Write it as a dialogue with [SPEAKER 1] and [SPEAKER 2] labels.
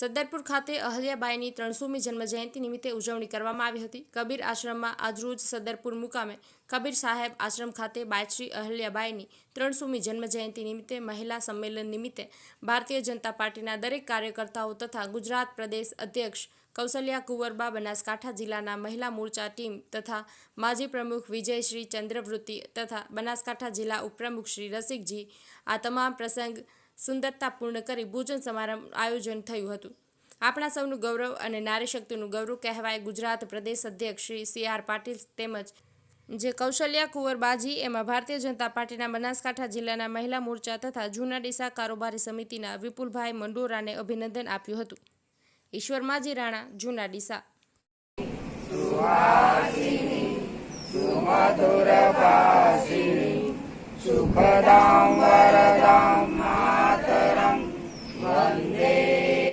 [SPEAKER 1] સદ્દરપુર ખાતે અહલ્યાબાઈની ત્રણસોમી જન્મજયંતિ નિમિત્તે ઉજવણી કરવામાં આવી હતી. કબીર આશ્રમમાં આજરોજ સદ્દરપુર મુકામે કબીર સાહેબ આશ્રમ ખાતે બાયશ્રી અહલ્યાબાઈની ત્રણસોમી જન્મજયંતિ નિમિત્તે મહિલા સંમેલન નિમિત્તે ભારતીય જનતા પાર્ટીના દરેક કાર્યકર્તાઓ તથા ગુજરાત પ્રદેશ અધ્યક્ષ કૌશલ્યા કુંવરબા, બનાસકાંઠા જિલ્લાના મહિલા મોરચા ટીમ તથા માજી પ્રમુખ વિજયશ્રી ચંદ્રવૃત્તિ તથા બનાસકાંઠા જિલ્લા ઉપપ્રમુખ શ્રી રસિકજી આ તમામ પ્રસંગ સુંદરતાપૂર્ણ કરી ભોજન સમારંભ આયોજન થયું હતું. આપણા સૌનું ગૌરવ અને નારી શક્તિનું ગૌરવ કહેવાય ગુજરાત પ્રદેશ અધ્યક્ષ શ્રી સી આર પાટીલ તેમજ જે કૌશલ્યા કુંવરબાજી એમાં ભારતીય જનતા પાર્ટીના બનાસકાંઠા જિલ્લાના મહિલા મોરચા તથા જૂના ડીસા કારોબારી સમિતિના વિપુલભાઈ મંડોરાને અભિનંદન આપ્યું હતું. ઈશ્વર માજી રાણા, જૂના ડીસા.
[SPEAKER 2] સુખદાં વરદાં